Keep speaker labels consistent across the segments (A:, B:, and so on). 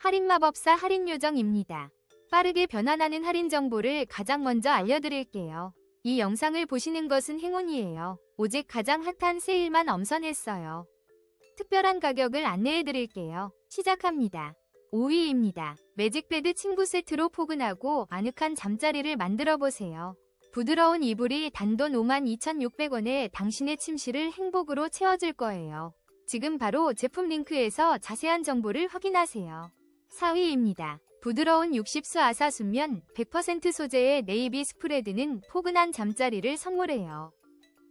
A: 할인마법사 할인요정입니다. 빠르게 변환하는 할인 정보를 가장 먼저 알려드릴게요. 이 영상을 보시는 것은 행운이에요. 오직 가장 핫한 세일만 엄선했어요. 특별한 가격을 안내해드릴게요. 시작합니다. 5위입니다. 매직베드 침구 세트로 포근하고 아늑한 잠자리를 만들어보세요. 부드러운 이불이 단돈 52,600원에 당신의 침실을 행복으로 채워줄 거예요. 지금 바로 제품 링크에서 자세한 정보를 확인하세요. 4위입니다. 부드러운 60수 아사 순면 100% 소재의 네이비 스프레드는 포근한 잠자리를 선물해요.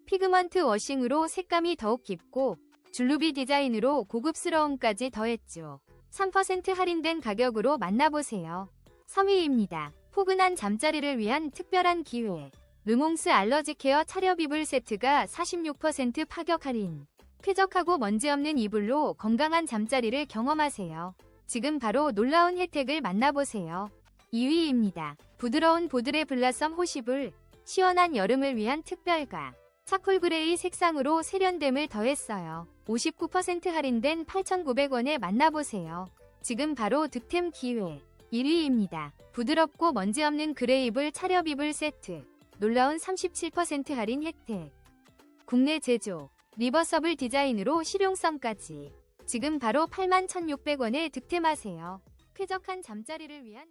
A: 피그먼트 워싱으로 색감이 더욱 깊고 줄루비 디자인으로 고급스러움까지 더했죠. 3% 할인된 가격으로 만나보세요. 3위입니다. 포근한 잠자리를 위한 특별한 기회. 르몽스 알러지 케어 차렵 이불 세트가 46% 파격 할인. 쾌적하고 먼지 없는 이불로 건강한 잠자리를 경험하세요. 지금 바로 놀라운 혜택을 만나보세요. 2위입니다. 부드러운 보드레 블라썸 호시불. 시원한 여름을 위한 특별가. 차콜 그레이 색상으로 세련됨을 더했어요. 59% 할인된 8,900원에 만나보세요. 지금 바로 득템 기회. 1위입니다. 부드럽고 먼지 없는 그레이블 이불 세트. 놀라운 37% 할인 혜택. 국내 제조. 리버서블 디자인으로 실용성까지. 지금 바로 81,600원에 득템하세요. 쾌적한 잠자리를 위한